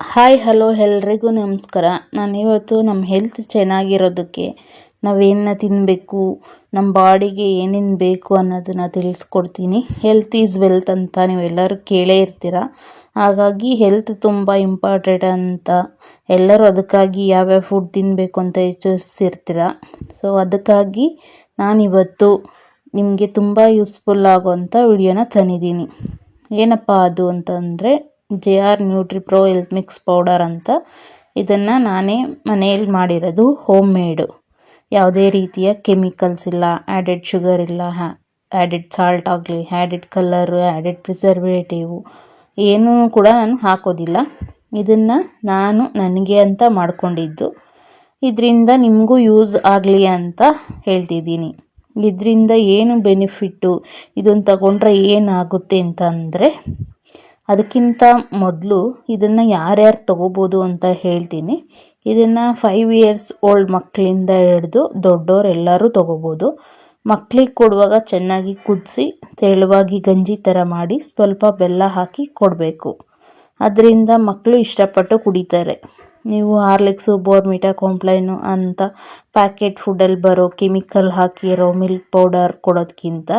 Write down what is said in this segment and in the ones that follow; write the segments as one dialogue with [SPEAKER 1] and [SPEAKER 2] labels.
[SPEAKER 1] Hi, hello ಎಲ್ರಿಗೂ ನಮಸ್ಕಾರ. ನಾನು ಇವತ್ತು ನಮ್ಮ ಹೆಲ್ತ್ ಚೆನ್ನಾಗಿರೋದಕ್ಕೆ ನಾವೇನ ತಿನ್ನಬೇಕು ನಮ್ಮ ಬಾಡಿಗೆ ಏನೇನು ಬೇಕು ಅನ್ನೋದನ್ನು ತಿಳಿಸ್ಕೊಡ್ತೀನಿ. ಹೆಲ್ತ್ ಈಸ್ ವೆಲ್ತ್ ಅಂತ ನೀವೆಲ್ಲರೂ ಕೇಳೇ ಇರ್ತೀರ? ಹಾಗಾಗಿ ಹೆಲ್ತ್ ತುಂಬ ಇಂಪಾರ್ಟೆಂಟ್ ಅಂತ ಎಲ್ಲರೂ ಅದಕ್ಕಾಗಿ ಯಾವ್ಯಾವ ಫುಡ್ ತಿನ್ನಬೇಕು ಅಂತ ಯೋಚಿಸಿರ್ತೀರ? ಸೊ ಅದಕ್ಕಾಗಿ ನಾನಿವತ್ತು ನಿಮಗೆ ತುಂಬ ಯೂಸ್ಫುಲ್ ಆಗುವಂಥ ವಿಡಿಯೋನ ತಂದಿದ್ದೀನಿ. ಏನಪ್ಪ ಅದು ಅಂತಂದರೆ J R nutri pro health mix powder ಅಂತ. ಇದನ್ನು ನಾನೇ ಮನೆಯಲ್ಲಿ ಮಾಡಿರೋದು ಹೋಮ್ ಮೇಡು ಯಾವುದೇ ರೀತಿಯ ಕೆಮಿಕಲ್ಸ್ ಇಲ್ಲ ಆ್ಯಡೆಡ್ ಶುಗರ್ ಇಲ್ಲ ಆ್ಯಡೆಡ್ ಸಾಲ್ಟ್ ಆಗಲಿ ಆ್ಯಡೆಡ್ ಕಲರು ಆ್ಯಡೆಡ್ ಪ್ರಿಸರ್ವೇಟಿವು ಏನೂ ಕೂಡ ನಾನು ಹಾಕೋದಿಲ್ಲ. ಇದನ್ನು ನಾನು ನನಗೆ ಅಂತ ಮಾಡಿಕೊಂಡಿದ್ದು. ಇದರಿಂದ ನಿಮಗೂ ಯೂಸ್ ಆಗಲಿ ಅಂತ ಹೇಳ್ತಿದ್ದೀನಿ. ಇದರಿಂದ ಏನು ಬೆನಿಫಿಟ್ಟು ಇದನ್ನು ತಗೊಂಡ್ರೆ ಏನಾಗುತ್ತೆ ಅಂತ ಅಂದರೆ ಅದಕ್ಕಿಂತ ಮೊದಲು ಇದನ್ನು ಯಾರ್ಯಾರು ತೊಗೋಬೋದು ಅಂತ ಹೇಳ್ತೀನಿ. ಇದನ್ನು ಫೈವ್ ಇಯರ್ಸ್ ಓಲ್ಡ್ ಮಕ್ಕಳಿಂದ ಹಿಡಿದು ದೊಡ್ಡವರೆಲ್ಲರೂ ತೊಗೋಬೋದು. ಮಕ್ಕಳಿಗೆ ಕೊಡುವಾಗ ಚೆನ್ನಾಗಿ ಕುದಿಸಿ, ತೆಳುವಾಗಿ ಗಂಜಿ ಥರ ಮಾಡಿ ಸ್ವಲ್ಪ ಬೆಲ್ಲ ಹಾಕಿ ಕೊಡಬೇಕು. ಅದರಿಂದ ಮಕ್ಕಳು ಇಷ್ಟಪಟ್ಟು ಕುಡಿತಾರೆ. ನೀವು ಹಾರ್ಲಿಕ್ಸು, ಬೋರ್ಮಿಟಾ, ಕಾಂಪ್ಲೈನು ಅಂತ ಪ್ಯಾಕೆಟ್ ಫುಡ್ಡಲ್ಲಿ ಬರೋ ಕೆಮಿಕಲ್ ಹಾಕಿರೋ ಮಿಲ್ಕ್ ಪೌಡರ್ ಕೊಡೋದಕ್ಕಿಂತ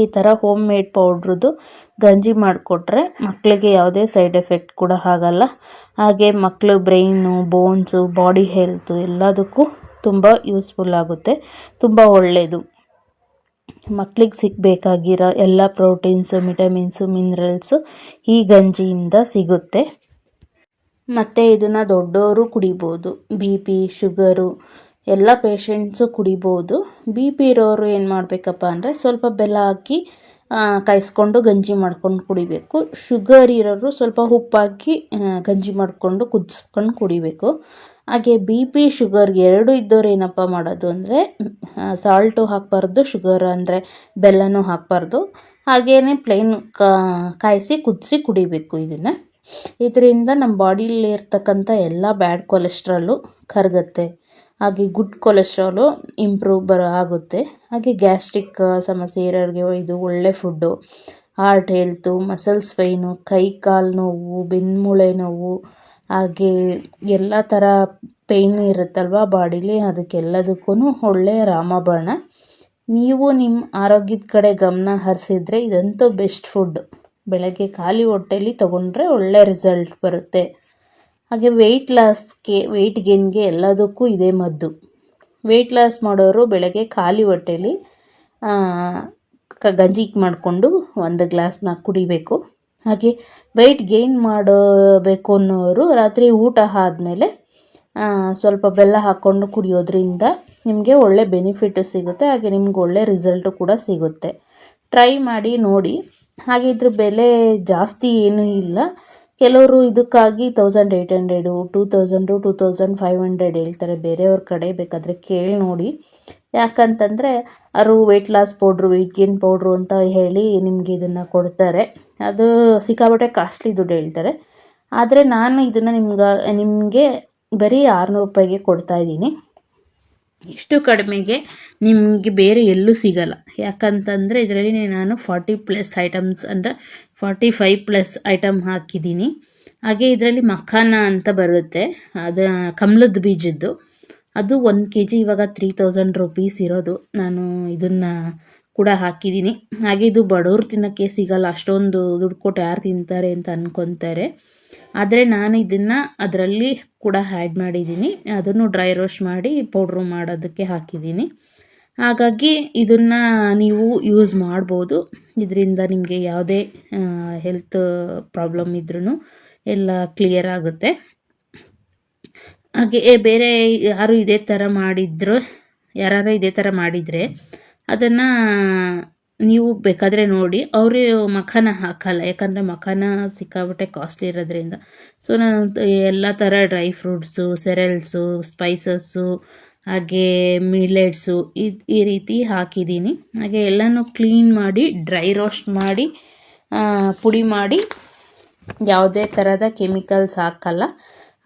[SPEAKER 1] ಈ ಥರ ಹೋಮ್ ಮೇಡ್ ಪೌಡ್ರದ್ದು ಗಂಜಿ ಮಾಡಿಕೊಟ್ರೆ ಮಕ್ಕಳಿಗೆ ಯಾವುದೇ ಸೈಡ್ ಎಫೆಕ್ಟ್ ಕೂಡ ಆಗಲ್ಲ. ಹಾಗೆ ಮಕ್ಕಳು ಬ್ರೈನು ಬೋನ್ಸು ಬಾಡಿ ಹೆಲ್ತು ಎಲ್ಲದಕ್ಕೂ ತುಂಬ ಯೂಸ್ಫುಲ್ ಆಗುತ್ತೆ. ತುಂಬ ಒಳ್ಳೆಯದು ಮಕ್ಕಳಿಗೆ ಸಿಗಬೇಕಾಗಿರೋ ಎಲ್ಲ ಪ್ರೋಟೀನ್ಸು ವಿಟಮಿನ್ಸು ಮಿನರಲ್ಸು ಈ ಗಂಜಿಯಿಂದ ಸಿಗುತ್ತೆ. ಮತ್ತು ಇದನ್ನು ದೊಡ್ಡವರು ಕುಡಿಬೋದು. ಬಿ ಪಿ ಶುಗರು ಎಲ್ಲ ಪೇಷಂಟ್ಸು ಕುಡಿಬೋದು. ಬಿ ಪಿ ಇರೋರು ಏನು ಮಾಡಬೇಕಪ್ಪ ಅಂದರೆ ಸ್ವಲ್ಪ ಬೆಲ್ಲ ಹಾಕಿ ಕಾಯಿಸ್ಕೊಂಡು ಗಂಜಿ ಮಾಡ್ಕೊಂಡು ಕುಡಿಬೇಕು. ಶುಗರ್ ಇರೋರು ಸ್ವಲ್ಪ ಉಪ್ಪಾಕಿ ಗಂಜಿ ಮಾಡಿಕೊಂಡು ಕುದಿಸ್ಕೊಂಡು ಕುಡಿಬೇಕು. ಹಾಗೆ ಬಿ ಪಿ ಶುಗರ್ ಎರಡು ಇದ್ದವ್ರು ಏನಪ್ಪ ಮಾಡೋದು ಅಂದರೆ ಸಾಲ್ಟು ಹಾಕಬಾರ್ದು ಶುಗರ್ ಅಂದರೆ ಬೆಲ್ಲನೂ ಹಾಕಬಾರ್ದು. ಹಾಗೇ ಪ್ಲೇನ್ ಕಾಯಿಸಿ ಕುದಿಸಿ ಕುಡಿಬೇಕು ಇದನ್ನು. ಇದರಿಂದ ನಮ್ಮ ಬಾಡಿಲಿ ಇರ್ತಕ್ಕಂಥ ಎಲ್ಲ ಬ್ಯಾಡ್ ಕೊಲೆಸ್ಟ್ರಾಲು ಕರಗುತ್ತೆ. ಹಾಗೆ ಗುಡ್ ಕೊಲೆಸ್ಟ್ರಾಲು ಇಂಪ್ರೂವ್ ಬರೋ ಆಗುತ್ತೆ. ಹಾಗೆ ಗ್ಯಾಸ್ಟ್ರಿಕ್ ಸಮಸ್ಯೆ ಇರೋರಿಗೆ ಇದು ಒಳ್ಳೆ food heart health muscles pain ಕೈ ಕಾಲು ನೋವು ಬೆನ್ನುಮೂಳೆ ನೋವು, ಹಾಗೆ ಎಲ್ಲ ಥರ ಪೇಯ್ನ್ ಇರುತ್ತಲ್ವ ಬಾಡಿಲಿ ಅದಕ್ಕೆಲ್ಲದಕ್ಕೂ ಒಳ್ಳೆಯ ರಾಮಬಾಣ. ನೀವು ನಿಮ್ಮ ಆರೋಗ್ಯದ ಕಡೆ ಗಮನ ಹರಿಸಿದ್ರೆ ಇದಂತೂ ಬೆಸ್ಟ್ ಫುಡ್ ಬೆಳಗ್ಗೆ ಖಾಲಿ ಹೊಟ್ಟೆಲಿ ತೊಗೊಂಡ್ರೆ ಒಳ್ಳೆ ರಿಸಲ್ಟ್ ಬರುತ್ತೆ. ಹಾಗೆ ವೆಯ್ಟ್ ಲಾಸ್ಗೆ ವೆಯ್ಟ್ ಗೇನ್ಗೆ ಎಲ್ಲದಕ್ಕೂ ಇದೇ ಮದ್ದು. ವೆಯ್ಟ್ ಲಾಸ್ ಮಾಡೋರು ಬೆಳಗ್ಗೆ ಖಾಲಿ ಹೊಟ್ಟೆಲಿ ಗಂಜಿ ಮಾಡಿಕೊಂಡು ಒಂದು ಗ್ಲಾಸ್ನ ಕುಡಿಬೇಕು. ಹಾಗೆ ವೆಯ್ಟ್ ಗೇನ್ ಮಾಡಬೇಕು ಅನ್ನೋರು ರಾತ್ರಿ ಊಟ ಆದಮೇಲೆ ಸ್ವಲ್ಪ ಬೆಲ್ಲ ಹಾಕ್ಕೊಂಡು ಕುಡಿಯೋದ್ರಿಂದ ನಿಮಗೆ ಒಳ್ಳೆ ಬೆನಿಫಿಟ್ಟು ಸಿಗುತ್ತೆ, ಹಾಗೆ ನಿಮ್ಗೆ ಒಳ್ಳೆ ರಿಸಲ್ಟು ಕೂಡ ಸಿಗುತ್ತೆ. ಟ್ರೈ ಮಾಡಿ ನೋಡಿ. ಹಾಗೆ ಇದ್ರ ಬೆಲೆ ಜಾಸ್ತಿ ಏನೂ ಇಲ್ಲ. ಕೆಲವರು ಇದಕ್ಕಾಗಿ thousand eight hundred two thousand two thousand five hundred ಹೇಳ್ತಾರೆ. ಬೇರೆಯವ್ರ ಕಡೆ ಬೇಕಾದರೆ ಕೇಳಿ ನೋಡಿ. ಯಾಕಂತಂದರೆ ಅವರು weight loss powder weight gain powder ಅಂತ ಹೇಳಿ ನಿಮಗೆ ಇದನ್ನು ಕೊಡ್ತಾರೆ. ಅದು ಸಿಕ್ಕಾಪಟ್ಟೆ ಕಾಸ್ಟ್ಲಿ ದುಡ್ಡು ಹೇಳ್ತಾರೆ. ಆದರೆ ನಾನು ಇದನ್ನು ನಿಮ್ಗೆ, ನಿಮಗೆ ಬರೀ ಆರುನೂರು ರೂಪಾಯಿಗೆ ಕೊಡ್ತಾ ಇದ್ದೀನಿ. ಇಷ್ಟು ಕಡಿಮೆಗೆ ನಿಮಗೆ ಬೇರೆ ಎಲ್ಲೂ ಸಿಗಲ್ಲ. ಯಾಕಂತಂದರೆ ಇದರಲ್ಲಿ ನಾನು ಫಾರ್ಟಿ ಪ್ಲಸ್ ಐಟಮ್ಸ್ ಅಂದರೆ ಫಾರ್ಟಿ ಫೈವ್ ಪ್ಲಸ್ ಐಟಮ್ ಹಾಕಿದ್ದೀನಿ. ಹಾಗೆ ಇದರಲ್ಲಿ ಮಖಾನ ಅಂತ ಬರುತ್ತೆ. ಅದು ಕಮಲದ ಬೀಜದ್ದು. ಅದು ಒಂದು ಕೆ ಜಿ ಇವಾಗ ತ್ರೀ ತೌಸಂಡ್ ರುಪೀಸ್ ಇರೋದು. ನಾನು ಇದನ್ನು ಕೂಡ ಹಾಕಿದ್ದೀನಿ. ಹಾಗೆ ಇದು ಬಡವ್ರು ತಿನ್ನೋಕ್ಕೆ ಸಿಗಲ್ಲ. ಅಷ್ಟೊಂದು ದುಡ್ಡು ಕೊಟ್ಟು ಯಾರು ತಿಂತಾರೆ ಅಂತ ಅಂದ್ಕೊತಾರೆ ಆದರೆ ನಾನು ಇದನ್ನು ಅದರಲ್ಲಿ ಕೂಡ ಆ್ಯಡ್ ಮಾಡಿದ್ದೀನಿ. ಅದನ್ನು ಡ್ರೈ ರೋಸ್ಟ್ ಮಾಡಿ ಪೌಡ್ರು ಮಾಡೋದಕ್ಕೆ ಹಾಕಿದ್ದೀನಿ. ಹಾಗಾಗಿ ಇದನ್ನು ನೀವು ಯೂಸ್ ಮಾಡ್ಬೋದು. ಇದರಿಂದ ನಿಮಗೆ ಯಾವುದೇ ಹೆಲ್ತ್ ಪ್ರಾಬ್ಲಮ್ ಇದ್ರೂ ಎಲ್ಲ ಕ್ಲಿಯರ್ ಆಗುತ್ತೆ. ಹಾಗೆ ಬೇರೆ ಯಾರು ಇದೇ ಥರ ಮಾಡಿದ್ರು ಯಾರು ಇದೇ ಥರ ಮಾಡಿದರೆ ಅದನ್ನು ನೀವು ಬೇಕಾದರೆ ನೋಡಿ. ಅವರು ಮಖಾನ ಹಾಕಲ್ಲ. ಯಾಕಂದರೆ ಮಖಾನ ಸಿಕ್ಕಾಬಿಟ್ಟೆ ಕಾಸ್ಟ್ಲಿ ಇರೋದ್ರಿಂದ. ಸೊ ನಾನು ಎಲ್ಲ ಥರ ಡ್ರೈ ಫ್ರೂಟ್ಸು ಸೆರೆಲ್ಸು ಸ್ಪೈಸಸ್ಸು ಹಾಗೆ ಮಿಲೆಟ್ಸು ಇದು ಈ ರೀತಿ ಹಾಕಿದ್ದೀನಿ. ಹಾಗೆ ಎಲ್ಲನೂ ಕ್ಲೀನ್ ಮಾಡಿ ಡ್ರೈ ರೋಸ್ಟ್ ಮಾಡಿ ಪುಡಿ ಮಾಡಿ, ಯಾವುದೇ ಥರದ ಕೆಮಿಕಲ್ಸ್ ಹಾಕಲ್ಲ.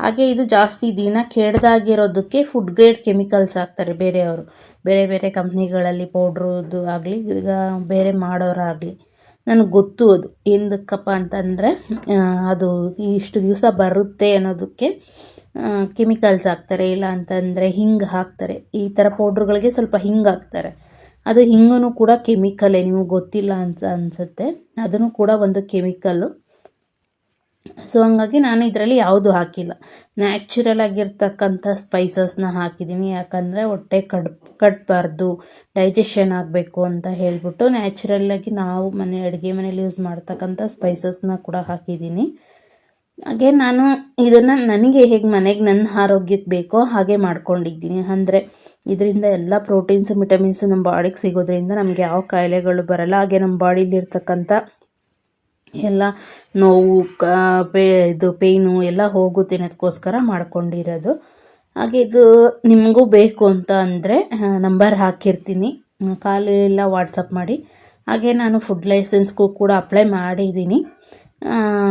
[SPEAKER 1] ಹಾಗೆ ಇದು ಜಾಸ್ತಿ ದಿನ ಕೆಡ್ದಾಗಿರೋದಕ್ಕೆ ಫುಡ್ ಗ್ರೇಡ್ ಕೆಮಿಕಲ್ಸ್ ಹಾಕ್ತಾರೆ ಬೇರೆಯವರು. ಬೇರೆ ಬೇರೆ ಕಂಪ್ನಿಗಳಲ್ಲಿ ಪೌಡ್ರದ್ದು ಆಗಲಿ, ಈಗ ಬೇರೆ ಮಾಡೋರಾಗಲಿ. ನನಗೆ ಗೊತ್ತು ಅದು. ಎಂದಕ್ಕಪ್ಪ ಅಂತಂದರೆ ಅದು ಇಷ್ಟು ದಿವಸ ಬರುತ್ತೆ ಅನ್ನೋದಕ್ಕೆ ಕೆಮಿಕಲ್ಸ್ ಹಾಕ್ತಾರೆ. ಇಲ್ಲ ಅಂತಂದರೆ ಹಿಂಗೆ ಹಾಕ್ತಾರೆ. ಈ ಥರ ಪೌಡ್ರುಗಳಿಗೆ ಸ್ವಲ್ಪ ಹಿಂಗೆ ಹಾಕ್ತಾರೆ. ಅದು ಹಿಂಗೂ ಕೂಡ ಕೆಮಿಕಲೇ ನಿಮಗೆ ಗೊತ್ತಿಲ್ಲ ಅನ್ಸ ಅನಿಸುತ್ತೆ. ಅದನ್ನು ಕೂಡ ಒಂದು ಕೆಮಿಕಲ್ಲು ಸೊ ಹಂಗಾಗಿ ನಾನು ಇದರಲ್ಲಿ ಯಾವುದು ಹಾಕಿಲ್ಲ. ನ್ಯಾಚುರಲ್ ಆಗಿರ್ತಕ್ಕಂಥ ಸ್ಪೈಸಸ್ನ ಹಾಕಿದ್ದೀನಿ ಯಾಕಂದರೆ ಹೊಟ್ಟೆ ಕಡ್ ಕಟ್ಟಬಾರ್ದು ಡೈಜೆಷನ್ ಆಗಬೇಕು ಅಂತ ಹೇಳಿಬಿಟ್ಟು ನ್ಯಾಚುರಲ್ಲಾಗಿ ನಾವು ಮನೆ, ಅಡುಗೆ ಮನೇಲಿ ಯೂಸ್ ಮಾಡ್ತಕ್ಕಂಥ ಸ್ಪೈಸಸ್ನ ಕೂಡ ಹಾಕಿದ್ದೀನಿ ಹಾಗೆ ನಾನು ಇದನ್ನು ನನಗೆ ಹೇಗೆ ಮನೆಗೆ ನನ್ನ ಆರೋಗ್ಯಕ್ಕೆ ಬೇಕೋ ಹಾಗೆ ಮಾಡ್ಕೊಂಡಿದ್ದೀನಿ. ಅಂದರೆ ಇದರಿಂದ ಎಲ್ಲ ಪ್ರೋಟೀನ್ಸು ವಿಟಮಿನ್ಸು ನಮ್ಮ ಬಾಡಿಗೆ ಸಿಗೋದ್ರಿಂದ ನಮಗೆ ಯಾವ ಕಾಯಿಲೆಗಳು ಬರಲ್ಲ. ಹಾಗೆ ನಮ್ಮ ಬಾಡಿಲಿರ್ತಕ್ಕಂಥ ಎಲ್ಲ ನೋವು ಪೇ, ಇದು ಪೇಯ್ನು ಎಲ್ಲ ಹೋಗುತ್ತೆ ಅನ್ನೋದಕ್ಕೋಸ್ಕರ ಮಾಡ್ಕೊಂಡಿರೋದು. ಹಾಗೆ ಇದು ನಿಮಗೂ ಬೇಕು ಅಂತ ಅಂದರೆ ನಂಬರ್ ಹಾಕಿರ್ತೀನಿ. ಕಾಲು ಎಲ್ಲ ವಾಟ್ಸಪ್ ಮಾಡಿ. ಹಾಗೆ ನಾನು ಫುಡ್ ಲೈಸೆನ್ಸ್ಗೂ ಕೂಡ ಅಪ್ಲೈ ಮಾಡಿದ್ದೀನಿ.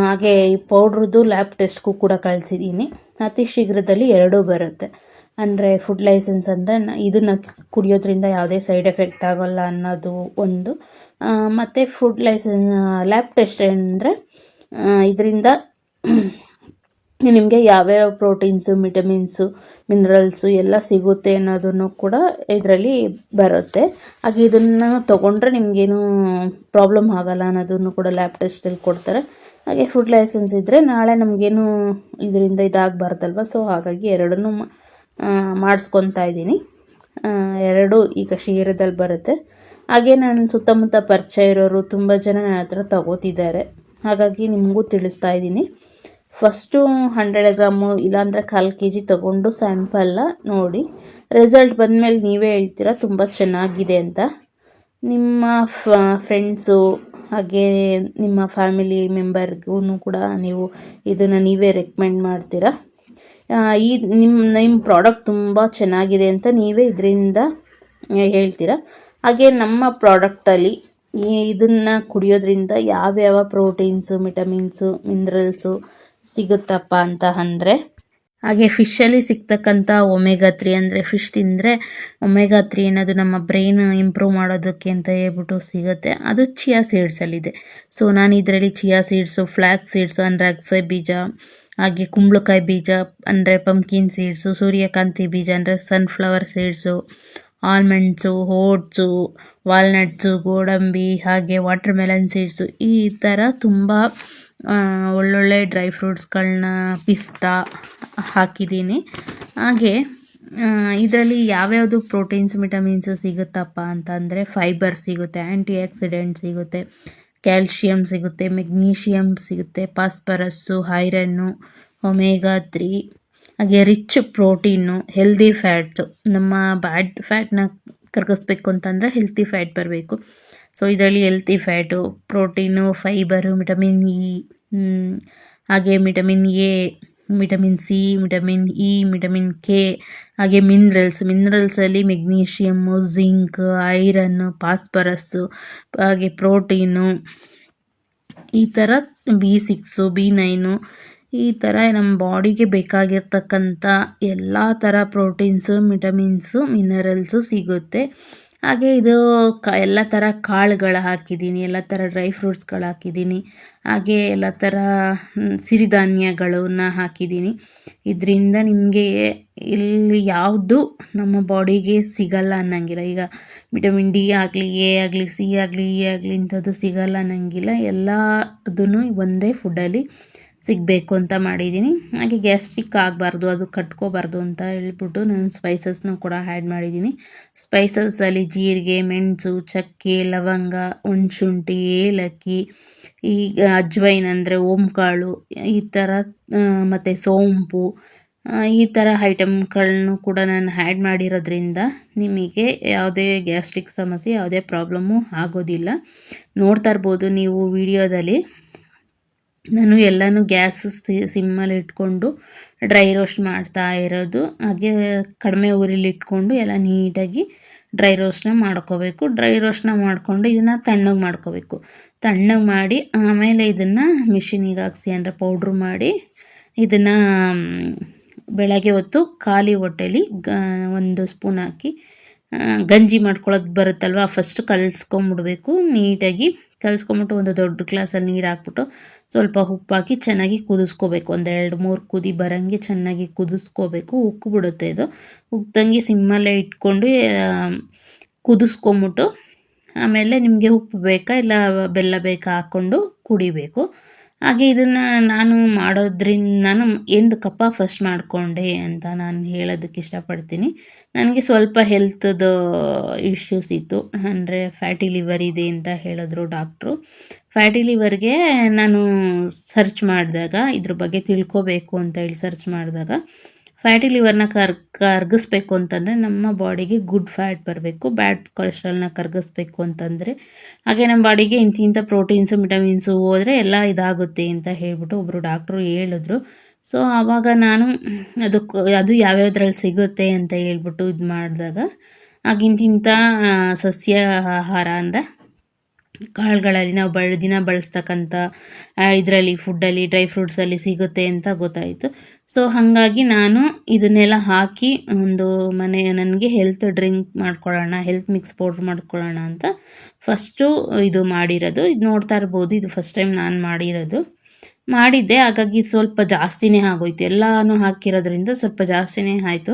[SPEAKER 1] ಹಾಗೆ ಈ ಪೌಡ್ರದ್ದು ಲ್ಯಾಬ್ ಟೆಸ್ಟ್ಗೂ ಕೂಡ ಕಳಿಸಿದ್ದೀನಿ. ಅತಿ ಶೀಘ್ರದಲ್ಲಿ ಎರಡೂ ಬರುತ್ತೆ. ಅಂದರೆ ಫುಡ್ ಲೈಸೆನ್ಸ್ ಅಂದರೆ ಇದನ್ನು ಕುಡಿಯೋದ್ರಿಂದ ಯಾವುದೇ ಸೈಡ್ ಎಫೆಕ್ಟ್ ಆಗೋಲ್ಲ ಅನ್ನೋದು ಒಂದು. ಮತ್ತು ಫುಡ್ ಲೈಸೆನ್ಸ್ ಲ್ಯಾಬ್ ಟೆಸ್ಟ್ ಅಂದರೆ ಇದರಿಂದ ನಿಮಗೆ ಯಾವ್ಯಾವ ಪ್ರೋಟೀನ್ಸು ವಿಟಮಿನ್ಸು ಮಿನರಲ್ಸು ಎಲ್ಲ ಸಿಗುತ್ತೆ ಅನ್ನೋದನ್ನು ಕೂಡ ಇದರಲ್ಲಿ ಬರುತ್ತೆ. ಹಾಗೆ ಇದನ್ನು ತೊಗೊಂಡ್ರೆ ನಿಮಗೇನು ಪ್ರಾಬ್ಲಮ್ ಆಗೋಲ್ಲ ಅನ್ನೋದನ್ನು ಕೂಡ ಲ್ಯಾಬ್ ಟೆಸ್ಟಲ್ಲಿ ಕೊಡ್ತಾರೆ. ಹಾಗೆ ಫುಡ್ ಲೈಸೆನ್ಸ್ ಇದ್ದರೆ ನಾಳೆ ನಮಗೇನು ಇದರಿಂದ ಇದಾಗಬಾರ್ದಲ್ವ? ಸೊ ಹಾಗಾಗಿ ಎರಡನ್ನೂ ಮಾಡಿಸ್ಕೊತಾ ಇದ್ದೀನಿ. ಎರಡು ಈಗ ಶೀಘ್ರದಲ್ಲಿ ಬರುತ್ತೆ. ಹಾಗೆ ನನ್ನ ಸುತ್ತಮುತ್ತ ಪರಿಚಯ ಇರೋರು ತುಂಬ ಜನ ನನ್ನ ಹತ್ರ ತಗೋತಿದ್ದಾರೆ. ಹಾಗಾಗಿ ನಿಮಗೂ ತಿಳಿಸ್ತಾ ಇದ್ದೀನಿ. ಫಸ್ಟು ಹಂಡ್ರೆಡ್ ಗ್ರಾಮು ಇಲ್ಲಾಂದರೆ ಕಾಲು ಕೆ ಜಿ ತೊಗೊಂಡು ಸ್ಯಾಂಪಲ್ಲ ನೋಡಿ. ರಿಸಲ್ಟ್ ಬಂದಮೇಲೆ ನೀವೇ ಹೇಳ್ತೀರಾ, ತುಂಬ ಚೆನ್ನಾಗಿದೆ ಅಂತ. ನಿಮ್ಮ ಫ್ರೆಂಡ್ಸು ಹಾಗೆ ನಿಮ್ಮ ಫ್ಯಾಮಿಲಿ ಮೆಂಬರ್ಗೂ ಕೂಡ ನೀವು ಇದನ್ನು ನೀವೇ ರೆಕಮೆಂಡ್ ಮಾಡ್ತೀರಾ? ಈ ನಿಮ್ಮ ನಿಮ್ಮ ಪ್ರಾಡಕ್ಟ್ ತುಂಬ ಚೆನ್ನಾಗಿದೆ ಅಂತ ನೀವೇ ಇದರಿಂದ ಹೇಳ್ತೀರಾ? ಹಾಗೆ ನಮ್ಮ ಪ್ರಾಡಕ್ಟಲ್ಲಿ ಇದನ್ನು ಕುಡಿಯೋದ್ರಿಂದ ಯಾವ್ಯಾವ ಪ್ರೋಟೀನ್ಸು ವಿಟಮಿನ್ಸು ಮಿನರಲ್ಸು ಸಿಗುತ್ತಪ್ಪ ಅಂತ ಅಂದರೆ, ಹಾಗೆ ಫಿಶಲ್ಲಿ ಸಿಗ್ತಕ್ಕಂಥ ಒಮೆಗಾ ತ್ರೀ ಅಂದರೆ ಫಿಶ್ ತಿಂದರೆ ಒಮೆಗಾ ತ್ರೀ ಅನ್ನೋದು ನಮ್ಮ ಬ್ರೈನ್ ಇಂಪ್ರೂವ್ ಮಾಡೋದಕ್ಕೆ ಅಂತ ಹೇಳ್ಬಿಟ್ಟು ಸಿಗುತ್ತೆ. ಅದು ಚಿಯಾ ಸೀಡ್ಸಲ್ಲಿದೆ ಸೊ ನಾನು ಇದರಲ್ಲಿ ಚಿಯಾ ಸೀಡ್ಸು ಫ್ಲ್ಯಾಕ್ ಸೀಡ್ಸು ಅಂದರೆ ಅಗಸೆ ಬೀಜ ಹಾಗೆ ಕುಂಬಳಕಾಯಿ ಬೀಜ, ಅಂದರೆ ಪಂಪ್ಕಿನ್ ಸೀಡ್ಸು ಸೂರ್ಯಕಾಂತಿ ಬೀಜ, ಅಂದರೆ sunflower seeds almonds oats walnuts ಗೋಡಂಬಿ, ಹಾಗೆ ವಾಟರ್ ಮೆಲನ್ ಸೀಡ್ಸು ಈ ಥರ ತುಂಬ ಒಳ್ಳೊಳ್ಳೆ ಡ್ರೈ ಫ್ರೂಟ್ಸ್ಗಳನ್ನ ಪಿಸ್ತಾ ಹಾಕಿದ್ದೀನಿ. ಹಾಗೆ ಇದರಲ್ಲಿ ಯಾವ್ಯಾವುದು ಪ್ರೋಟೀನ್ಸ್ ವಿಟಮಿನ್ಸು ಸಿಗುತ್ತಪ್ಪ ಅಂತಂದರೆ ಫೈಬರ್ ಸಿಗುತ್ತೆ ಆ್ಯಂಟಿ ಆಕ್ಸಿಡೆಂಟ್ ಸಿಗುತ್ತೆ ಕ್ಯಾಲ್ಶಿಯಮ್ ಸಿಗುತ್ತೆ ಮೆಗ್ನೀಷಿಯಮ್ ಸಿಗುತ್ತೆ ಪಾಸ್ಪರಸ್ಸು ಹೈರನ್ನು, ಒಮೇಗಾ ತ್ರೀ ಹಾಗೆ ರಿಚ್ ಪ್ರೋಟೀನು, ಹೆಲ್ದಿ ಫ್ಯಾಟು, ನಮ್ಮ ಬ್ಯಾಡ್ ಫ್ಯಾಟ್ನ ಕರಗಿಸ್ಬೇಕು ಅಂತಂದರೆ ಹೆಲ್ತಿ ಫ್ಯಾಟ್ ಬರಬೇಕು. ಸೊ, ಇದರಲ್ಲಿ healthy fat, protein, fibre, vitamin E ಹಾಗೆ vitamin A vitamin C, vitamin E, vitamin K, ಹಾಗೆ ಮಿನ್ರಲ್ಸ್. ಮಿನ್ರಲ್ಸಲ್ಲಿ ಮೆಗ್ನೀಷಿಯಮ್ಮು ಜಿಂಕ್ ಐರನ್ನು ಪಾಸ್ಪರಸ್ಸು ಹಾಗೆ ಪ್ರೋಟೀನು, ಈ ಥರ ಬಿ ಸಿಕ್ಸು, ಬಿ ನೈನು, ಈ ಥರ ನಮ್ಮ ಬಾಡಿಗೆ ಬೇಕಾಗಿರ್ತಕ್ಕಂಥ ಎಲ್ಲ ಥರ ಪ್ರೋಟೀನ್ಸು, ವಿಟಮಿನ್ಸು, ಮಿನರಲ್ಸು ಸಿಗುತ್ತೆ. ಹಾಗೆ ಇದು ಕ, ಎಲ್ಲ ಥರ ಕಾಳುಗಳು ಹಾಕಿದ್ದೀನಿ, ಎಲ್ಲ ಥರ ಡ್ರೈ ಫ್ರೂಟ್ಸ್ಗಳು ಹಾಕಿದ್ದೀನಿ. ಹಾಗೆ ಎಲ್ಲ ಥರ ಸಿರಿಧಾನ್ಯಗಳನ್ನ ಹಾಕಿದ್ದೀನಿ. ಇದರಿಂದ ನಿಮಗೆ ಇಲ್ಲಿ ಯಾವುದು ನಮ್ಮ ಬಾಡಿಗೆ ಸಿಗಲ್ಲ ಅನ್ನಂಗಿಲ್ಲ. ಈಗ ವಿಟಮಿನ್ ಡಿ ಆಗಲಿ ಎ ಆಗಲಿ ಸಿ ಆಗಲಿ ಇ ಆಗಲಿ ಇಂಥದ್ದು ಸಿಗಲ್ಲ ಅನ್ನಂಗಿಲ್ಲ. ಎಲ್ಲದೂ ಒಂದೇ ಫುಡ್ಡಲ್ಲಿ ಸಿಗಬೇಕು ಅಂತ ಮಾಡಿದ್ದೀನಿ. ಹಾಗೆ ಗ್ಯಾಸ್ಟ್ರಿಕ್ ಆಗಬಾರ್ದು, ಅದು ಕಟ್ಕೋಬಾರ್ದು ಅಂತ ಹೇಳ್ಬಿಟ್ಟು ನಾನು ಸ್ಪೈಸಸ್ನು ಕೂಡ ಆ್ಯಡ್ ಮಾಡಿದ್ದೀನಿ. ಸ್ಪೈಸಸ್ಸಲ್ಲಿ ಜೀರಿಗೆ, ಮೆಣಸು, ಚಕ್ಕೆ, ಲವಂಗ ಒಣಶುಂಠಿ ಏಲಕ್ಕಿ ಈಗ ಅಜ್ವೈನ್ ಅಂದರೆ ಓಂಕಾಳು, ಈ ಥರ ಮತ್ತು ಸೋಂಪು ಈ ಥರ ಐಟಮ್ಗಳನ್ನು ಕೂಡ ನಾನು ಆ್ಯಡ್ ಮಾಡಿರೋದ್ರಿಂದ ನಿಮಗೆ ಯಾವುದೇ ಗ್ಯಾಸ್ಟ್ರಿಕ್ ಸಮಸ್ಯೆ, ಯಾವುದೇ ಪ್ರಾಬ್ಲಮ್ಮು ಆಗೋದಿಲ್ಲ. ನೋಡ್ತಾ ಇರ್ಬೋದು ನೀವು ವಿಡಿಯೋದಲ್ಲಿ ನಾನು ಎಲ್ಲನೂ ಗ್ಯಾಸ್ ಸಿಮ್ಮಲ್ಲಿ ಇಟ್ಕೊಂಡು ಡ್ರೈ ರೋಸ್ಟ್ ಮಾಡ್ತಾ ಇರೋದು. ಹಾಗೆ ಕಡಿಮೆ ಉರಿಲಿ ಇಟ್ಕೊಂಡು ಎಲ್ಲ ನೀಟಾಗಿ ಡ್ರೈ ರೋಸ್ಟ್ನ ಮಾಡ್ಕೋಬೇಕು. ಡ್ರೈ ರೋಸ್ಟ್ನ ಮಾಡಿಕೊಂಡು ಇದನ್ನು ತಣ್ಣಗೆ ಮಾಡ್ಕೋಬೇಕು. ತಣ್ಣಗೆ ಮಾಡಿ ಆಮೇಲೆ ಇದನ್ನು ಮಿಷಿನಿಗೆ ಹಾಕ್ಸಿ ಅಂದರೆ ಪೌಡ್ರ್ ಮಾಡಿ ಇದನ್ನು ಬೆಳಗ್ಗೆ ಹೊತ್ತು ಖಾಲಿ ಹೊಟ್ಟೆಲಿ ಗ, ಒಂದು ಸ್ಪೂನ್ ಹಾಕಿ ಗಂಜಿ ಮಾಡ್ಕೊಳ್ಳೋದು ಬರುತ್ತಲ್ವ ಫಸ್ಟು ಕಲಿಸ್ಕೊಂಬಿಡ್ಬೇಕು. ನೀಟಾಗಿ ಕಲಿಸ್ಕೊಂಬಿಟ್ಟು ಒಂದು ದೊಡ್ಡ ಗ್ಲಾಸಲ್ಲಿ ನೀರು ಹಾಕ್ಬಿಟ್ಟು ಸ್ವಲ್ಪ ಉಪ್ಪಾಕಿ ಚೆನ್ನಾಗಿ ಕುದಿಸ್ಕೋಬೇಕು. ಒಂದು ಎರಡು ಮೂರು ಕುದಿ ಬರೋಂಗೆ ಚೆನ್ನಾಗಿ ಕುದಿಸ್ಕೋಬೇಕು. ಉಕ್ಕು ಬಿಡುತ್ತೆ ಇದು. ಉಕ್ದಂಗೆ ಸಿಮ್ಮಲ್ಲೇ ಇಟ್ಕೊಂಡು ಕುದಿಸ್ಕೊಂಬಿಟ್ಟು ಆಮೇಲೆ ನಿಮಗೆ ಉಪ್ಪು ಬೇಕಾ ಇಲ್ಲ ಬೆಲ್ಲ ಬೇಕಾ ಹಾಕ್ಕೊಂಡು ಕುಡಿಬೇಕು. ಹಾಗೆ ಇದನ್ನು ನಾನು ಮಾಡೋದ್ರಿಂದ ನಾನು ಎಂದು ಕಪ್ಪ ಫಸ್ಟ್ ಮಾಡಿಕೊಂಡೆ ಅಂತ ನಾನು ಹೇಳೋದಕ್ಕೆ ಇಷ್ಟಪಡ್ತೀನಿ. ನನಗೆ ಸ್ವಲ್ಪ ಹೆಲ್ತ್ದು ಇಶ್ಯೂಸ್ ಇತ್ತು. ಅಂದರೆ ಫ್ಯಾಟಿ ಲಿವರ್ ಇದೆ ಅಂತ ಹೇಳಿದ್ರು ಡಾಕ್ಟ್ರು ಫ್ಯಾಟಿ ಲಿವರ್ಗೆ ನಾನು ಸರ್ಚ್ ಮಾಡಿದಾಗ ಇದ್ರ ಬಗ್ಗೆ ತಿಳ್ಕೊಬೇಕು ಅಂತ ಹೇಳಿ ಸರ್ಚ್ ಮಾಡಿದಾಗ ಫ್ಯಾಟಿ ಲಿವರ್ನ ಕರ್, ಕರ್ಗಿಸ್ಬೇಕು ಅಂತಂದರೆ ನಮ್ಮ ಬಾಡಿಗೆ ಗುಡ್ ಫ್ಯಾಟ್ ಬರಬೇಕು ಬ್ಯಾಡ್ ಕೊಲೆಸ್ಟ್ರಾಲ್ನ ಕರ್ಗಿಸ್ಬೇಕು ಅಂತಂದರೆ. ಹಾಗೆ ನಮ್ಮ ಬಾಡಿಗೆ ಇಂಥ ಪ್ರೋಟೀನ್ಸು ವಿಟಮಿನ್ಸು ಹೋದರೆ ಎಲ್ಲ ಇದಾಗುತ್ತೆ ಅಂತ ಹೇಳ್ಬಿಟ್ಟು ಒಬ್ಬರು ಡಾಕ್ಟ್ರು ಹೇಳಿದ್ರು. ಸೊ ಆವಾಗ ನಾನು ಅದಕ್ಕೆ ಅದು ಯಾವ್ಯಾವ್ದ್ರಲ್ಲಿ ಸಿಗುತ್ತೆ ಅಂತ ಹೇಳ್ಬಿಟ್ಟು ಇದು ಮಾಡಿದಾಗ ಆಗಿಂತಿಂಥ ಸಸ್ಯ ಆಹಾರ ಅಂದರೆ ಕಾಳುಗಳಲ್ಲಿ ನಾವು ಬಳ ದಿನ ಬಳಸ್ತಕ್ಕಂಥ ಇದರಲ್ಲಿ ಫುಡ್ಡಲ್ಲಿ ಡ್ರೈ ಫ್ರೂಟ್ಸಲ್ಲಿ ಸಿಗುತ್ತೆ ಅಂತ ಗೊತ್ತಾಯಿತು. ಸೊ ಹಾಗಾಗಿ ನಾನು ಇದನ್ನೆಲ್ಲ ಹಾಕಿ ಒಂದು ಮನೆ, ನನಗೆ ಹೆಲ್ತ್ ಡ್ರಿಂಕ್ ಮಾಡ್ಕೊಳ್ಳೋಣ ಹೆಲ್ತ್ ಮಿಕ್ಸ್ ಪೌಡ್ರ್ ಮಾಡ್ಕೊಳ್ಳೋಣ ಅಂತ ಫಸ್ಟು ಇದು ಮಾಡಿರೋದು. ಇದು ನೋಡ್ತಾ ಇರ್ಬೋದು, ಇದು ಫಸ್ಟ್ ಟೈಮ್ ನಾನು ಮಾಡಿರೋದು. ಮಾಡಿದ್ದೆ, ಹಾಗಾಗಿ ಸ್ವಲ್ಪ ಜಾಸ್ತಿನೇ ಆಗೋಯ್ತು. ಎಲ್ಲನೂ ಹಾಕಿರೋದ್ರಿಂದ ಸ್ವಲ್ಪ ಜಾಸ್ತಿನೇ ಆಯಿತು.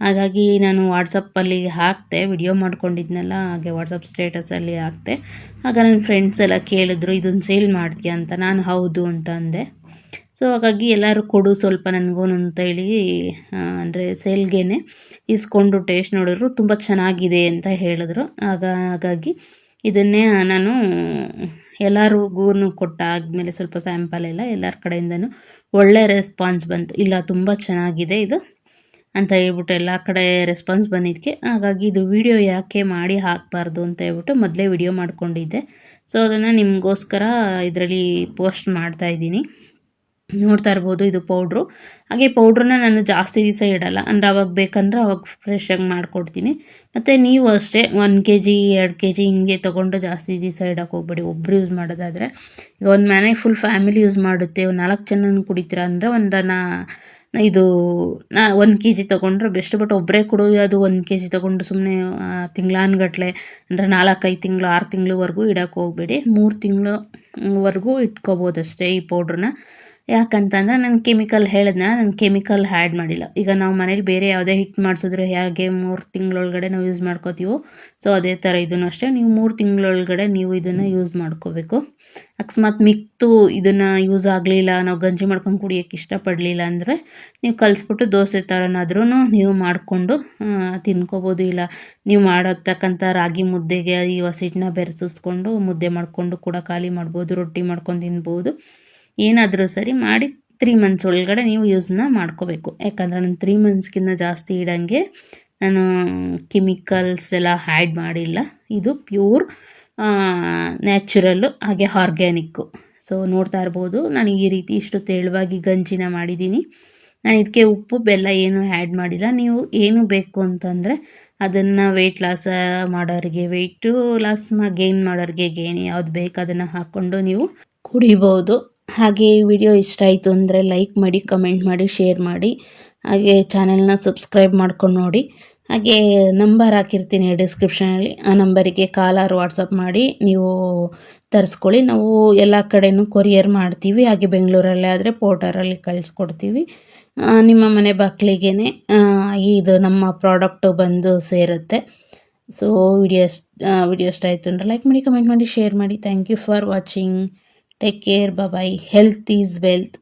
[SPEAKER 1] ಹಾಗಾಗಿ ನಾನು ವಾಟ್ಸಪ್ಪಲ್ಲಿ ಹಾಕಿದೆ ವಿಡಿಯೋ ಮಾಡ್ಕೊಂಡಿದ್ನೆಲ್ಲ, ಹಾಗೆ ವಾಟ್ಸಪ್ ಸ್ಟೇಟಸಲ್ಲಿ ಹಾಕಿದೆ ಆಗ ನನ್ನ ಫ್ರೆಂಡ್ಸ್ ಎಲ್ಲ ಕೇಳಿದ್ರು ಇದನ್ನು ಸೇಲ್ ಮಾಡ್ತೀಯ? ಅಂತ. ನಾನು, ಹೌದು, ಅಂತ ಅಂದೆ. ಸೊ ಹಾಗಾಗಿ ಎಲ್ಲರೂ ಕೊಡು ಸ್ವಲ್ಪ ನನಗೂ ಅಂತ ಹೇಳಿ ಅಂದರೆ ಸೇಲ್ಗೇನೆ ಇಸ್ಕೊಂಡು ಟೇಸ್ಟ್ ನೋಡಿದ್ರು ತುಂಬ ಚೆನ್ನಾಗಿದೆ ಅಂತ ಹೇಳಿದ್ರು. ಆಗ, ಹಾಗಾಗಿ ಇದನ್ನೇ ನಾನು ಎಲ್ಲರಿಗೂ ಕೊಟ್ಟಾದಮೇಲೆ ಸ್ವಲ್ಪ ಸ್ಯಾಂಪಲ್ ಎಲ್ಲ ಎಲ್ಲರ ಕಡೆಯಿಂದನೂ ಒಳ್ಳೆ ರೆಸ್ಪಾನ್ಸ್ ಬಂತು. ಇಲ್ಲ, ತುಂಬ ಚೆನ್ನಾಗಿದೆ ಇದು ಅಂತ ಹೇಳ್ಬಿಟ್ಟು ಎಲ್ಲ ಕಡೆ ರೆಸ್ಪಾನ್ಸ್ ಬಂದಿದ್ದಕ್ಕೆ ಹಾಗಾಗಿ ಇದು ವಿಡಿಯೋ ಯಾಕೆ ಮಾಡಿ ಹಾಕಬಾರ್ದು ಅಂತ ಹೇಳ್ಬಿಟ್ಟು ಮೊದಲೇ ವಿಡಿಯೋ ಮಾಡಿಕೊಂಡಿದ್ದೆ. ಸೊ ಅದನ್ನು ನಿಮಗೋಸ್ಕರ ಇದರಲ್ಲಿ ಪೋಸ್ಟ್ ಮಾಡ್ತಾ ಇದ್ದೀನಿ. ನೋಡ್ತಾ ಇರ್ಬೋದು ಇದು ಪೌಡ್ರು ಹಾಗೆ ಪೌಡ್ರನ್ನ ನಾನು ಜಾಸ್ತಿ ದಿವಸ ಇಡಲ್ಲ. ಅಂದರೆ ಅವಾಗ ಬೇಕಂದ್ರೆ ಅವಾಗ ಫ್ರೆಶಾಗಿ ಮಾಡಿಕೊಡ್ತೀನಿ. ಮತ್ತು ನೀವು ಅಷ್ಟೇ ಒನ್ ಕೆ ಜಿ ಎರಡು ಕೆ ಜಿ ಹಿಂಗೆ ತೊಗೊಂಡು ಜಾಸ್ತಿ ದಿವಸ ಇಡೋಕ್ಕೆ ಹೋಗ್ಬೇಡಿ. ಒಬ್ಬರು ಯೂಸ್ ಮಾಡೋದಾದರೆ. ಈಗ ಒಂದು ಮನೆಗೆ ಫುಲ್ ಫ್ಯಾಮಿಲಿ ಯೂಸ್ ಮಾಡುತ್ತೆ. ಒಂದು ನಾಲ್ಕು ಜನ ಕುಡಿತೀರ ಅಂದರೆ ಒಂದು ನಾ ಇದು, ನಾ ಒಂದು ಕೆ ಜಿ ತೊಗೊಂಡ್ರೆ ಬೆಸ್ಟ್ ಬಟ್ ಒಬ್ಬರೇ ಅದು ಒಂದು ಕೆ ಜಿ ತೊಗೊಂಡು ಸುಮ್ಮನೆ ತಿಂಗ್ಳಾನುಗಟ್ಲೆ ಅಂದರೆ ನಾಲ್ಕೈದು ತಿಂಗಳು, ಆರು ತಿಂಗಳವರೆಗೂ ಇಡೋಕ್ಕೆ ಹೋಗಬೇಡಿ. ಮೂರು ತಿಂಗಳವರೆಗೂ ಇಟ್ಕೋಬೋದು ಅಷ್ಟೇ ಈ ಪೌಡ್ರನ್ನ ಯಾಕಂತಂದ್ರೆ ನಾನು ಕೆಮಿಕಲ್ ಹೇಳಿದ್ನ ನಾನು ಕೆಮಿಕಲ್ ಆ್ಯಡ್ ಮಾಡಿಲ್ಲ. ಈಗ ನಾವು ಮನೇಲಿ ಬೇರೆ ಯಾವುದೇ ಹಿಟ್ ಮಾಡಿಸಿದ್ರೆ ಹೇಗೆ ಮೂರು ತಿಂಗಳೊಳಗಡೆ ನಾವು ಯೂಸ್ ಮಾಡ್ಕೋತೀವೋ ಸೊ ಅದೇ ಥರ ಇದನ್ನು ಅಷ್ಟೇ, ನೀವು ಮೂರು ತಿಂಗಳೊಳಗಡೆ ನೀವು ಇದನ್ನು ಯೂಸ್ ಮಾಡ್ಕೋಬೇಕು. ಅಕಸ್ಮಾತ್ ಮಿಕ್ತು ಇದನ್ನು ಯೂಸ್ ಆಗಲಿಲ್ಲ, ನಾವು ಗಂಜಿ ಮಾಡ್ಕೊಂಡು ಕುಡಿಯೋಕ್ಕೆ ಇಷ್ಟಪಡಲಿಲ್ಲ ಅಂದರೆ ನೀವು ಕಲಿಸ್ಬಿಟ್ಟು ದೋಸೆ ಥರನಾದ್ರೂ ನೀವು ಮಾಡಿಕೊಂಡು ತಿನ್ಕೋಬೋದು. ಇಲ್ಲ, ನೀವು ಮಾಡೋತಕ್ಕಂಥ ರಾಗಿ ಮುದ್ದೆಗೆ ಈ ಹಸಿಟ್ಟನ್ನ ಬೆರೆಸಿಸ್ಕೊಂಡು ಮುದ್ದೆ ಮಾಡಿಕೊಂಡು ಕೂಡ ಖಾಲಿ ಮಾಡ್ಬೋದು, ರೊಟ್ಟಿ ಮಾಡ್ಕೊಂಡು ತಿನ್ಬೋದು. ಏನಾದರೂ ಸರಿ ಮಾಡಿ ತ್ರೀ ಮಂತ್ಸ್ ಒಳಗಡೆ ನೀವು ಯೂಸ್ನ ಮಾಡ್ಕೋಬೇಕು. ಯಾಕಂದರೆ ನಾನು ತ್ರೀ ಮಂತ್ಸ್ಗಿಂತ ಜಾಸ್ತಿ ಇಡೋಂಗೆ ನಾನು ಕೆಮಿಕಲ್ಸ್ ಎಲ್ಲ ಆ್ಯಡ್ ಮಾಡಿಲ್ಲ. ಇದು ಪ್ಯೂರ್ ನ್ಯಾಚುರಲ್ಲು ಹಾಗೆ ಆರ್ಗ್ಯಾನಿಕ್ಕು ಸೊ ನೋಡ್ತಾ ಇರ್ಬೋದು. ನಾನು ಈ ರೀತಿ ಇಷ್ಟು ತೆಳುವಾಗಿ ಗಂಜಿನ ಮಾಡಿದ್ದೀನಿ. ನಾನು ಇದಕ್ಕೆ ಉಪ್ಪು, ಬೆಲ್ಲ ಏನು ಆ್ಯಡ್ ಮಾಡಿಲ್ಲ. ನೀವು ಏನು ಬೇಕು ಅಂತಂದರೆ ಅದನ್ನು ವೆಯ್ಟ್ ಲಾಸ್ ಮಾಡೋರಿಗೆ ವೆಯ್ಟು ಲಾಸ್ ಮಾ ಗೇನ್ ಮಾಡೋರಿಗೆ ಗೇನ್ ಯಾವ್ದು ಬೇಕು ಅದನ್ನು ಹಾಕ್ಕೊಂಡು ನೀವು ಕುಡಿಬೋದು. ಹಾಗೆ ಈ ವಿಡಿಯೋ ಇಷ್ಟ ಆಯಿತು ಅಂದರೆ ಲೈಕ್ ಮಾಡಿ ಕಮೆಂಟ್ ಮಾಡಿ ಶೇರ್ ಮಾಡಿ. ಹಾಗೆ ಚಾನೆಲ್ನ ಸಬ್ಸ್ಕ್ರೈಬ್ ಮಾಡ್ಕೊಂಡು ನೋಡಿ. ಹಾಗೆ ನಂಬರ್ ಹಾಕಿರ್ತೀನಿ ಡಿಸ್ಕ್ರಿಪ್ಷನಲ್ಲಿ ಆ ನಂಬರಿಗೆ ಕಾಲ್ ಆರು ವಾಟ್ಸಪ್ ಮಾಡಿ. ನೀವು ತರಿಸ್ಕೊಳ್ಳಿ. ನಾವು ಎಲ್ಲ ಕಡೆಯೂ ಕೊರಿಯರ್ ಮಾಡ್ತೀವಿ. ಹಾಗೆ ಬೆಂಗಳೂರಲ್ಲೇ ಆದರೆ ಪೋರ್ಟರಲ್ಲಿ ಕಳಿಸ್ಕೊಡ್ತೀವಿ. ನಿಮ್ಮ ಮನೆ ಬಾಗಿಲಿಗೆ ಇದು ನಮ್ಮ ಪ್ರಾಡಕ್ಟು ಬಂದು ಸೇರುತ್ತೆ. ಸೊ ವಿಡಿಯೋ ವಿಡಿಯೋ ಇಷ್ಟ ಆಯಿತು ಅಂದರೆ ಲೈಕ್ ಮಾಡಿ ಕಮೆಂಟ್ ಮಾಡಿ ಶೇರ್ ಮಾಡಿ. Thank you for watching take care bye health is wealth